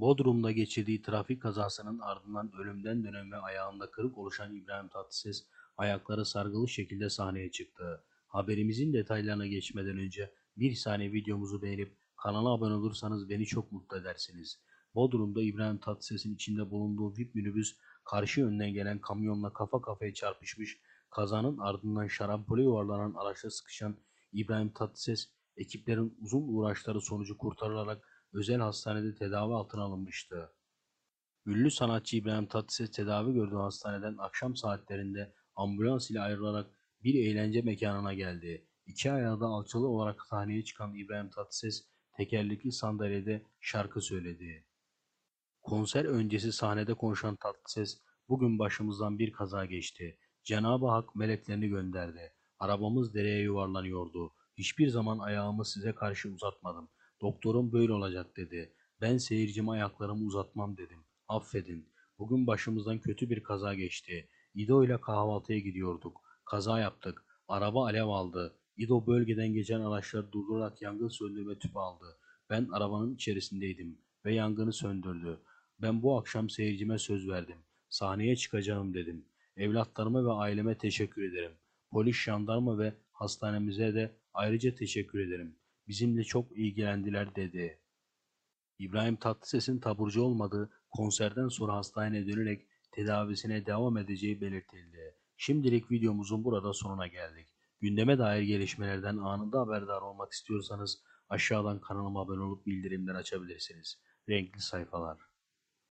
Bodrum'da geçirdiği trafik kazasının ardından ölümden dönen ve ayağında kırık oluşan İbrahim Tatlıses ayakları sargılı şekilde sahneye çıktı. Haberimizin detaylarına geçmeden önce bir saniye videomuzu beğenip kanala abone olursanız beni çok mutlu edersiniz. Bodrum'da İbrahim Tatlıses'in içinde bulunduğu VIP minibüs karşı yönden gelen kamyonla kafa kafaya çarpışmış. Kazanın ardından şarampole yuvarlanan araçla sıkışan İbrahim Tatlıses ekiplerin uzun uğraşları sonucu kurtarılarak özel hastanede tedavi altına alınmıştı. Ünlü sanatçı İbrahim Tatlıses tedavi gördüğü hastaneden akşam saatlerinde ambulans ile ayrılarak bir eğlence mekanına geldi. İki ayağı da alçalı olarak sahneye çıkan İbrahim Tatlıses tekerlekli sandalyede şarkı söyledi. Konser öncesi sahnede konuşan Tatlıses, bugün başımızdan bir kaza geçti. Cenab-ı Hak meleklerini gönderdi. Arabamız dereye yuvarlanıyordu. Hiçbir zaman ayağımı size karşı uzatmadım. Doktorum böyle olacak dedi. Ben seyircime ayaklarımı uzatmam dedim. Affedin. Bugün başımızdan kötü bir kaza geçti. İdo ile kahvaltıya gidiyorduk. Kaza yaptık. Araba alev aldı. İdo bölgeden geçen araçları durdurarak yangın söndürme tüpü aldı. Ben arabanın içerisindeydim ve yangını söndürdü. Ben bu akşam seyircime söz verdim. Sahneye çıkacağım dedim. Evlatlarıma ve aileme teşekkür ederim. Polis, jandarma ve hastanemize de ayrıca teşekkür ederim. Bizimle çok ilgilendiler dedi. İbrahim Tatlıses'in taburcu olmadığı konserden sonra hastaneye dönerek tedavisine devam edeceği belirtildi. Şimdilik videomuzun burada sonuna geldik. Gündeme dair gelişmelerden anında haberdar olmak istiyorsanız aşağıdan kanalıma abone olup bildirimleri açabilirsiniz. Renkli sayfalar.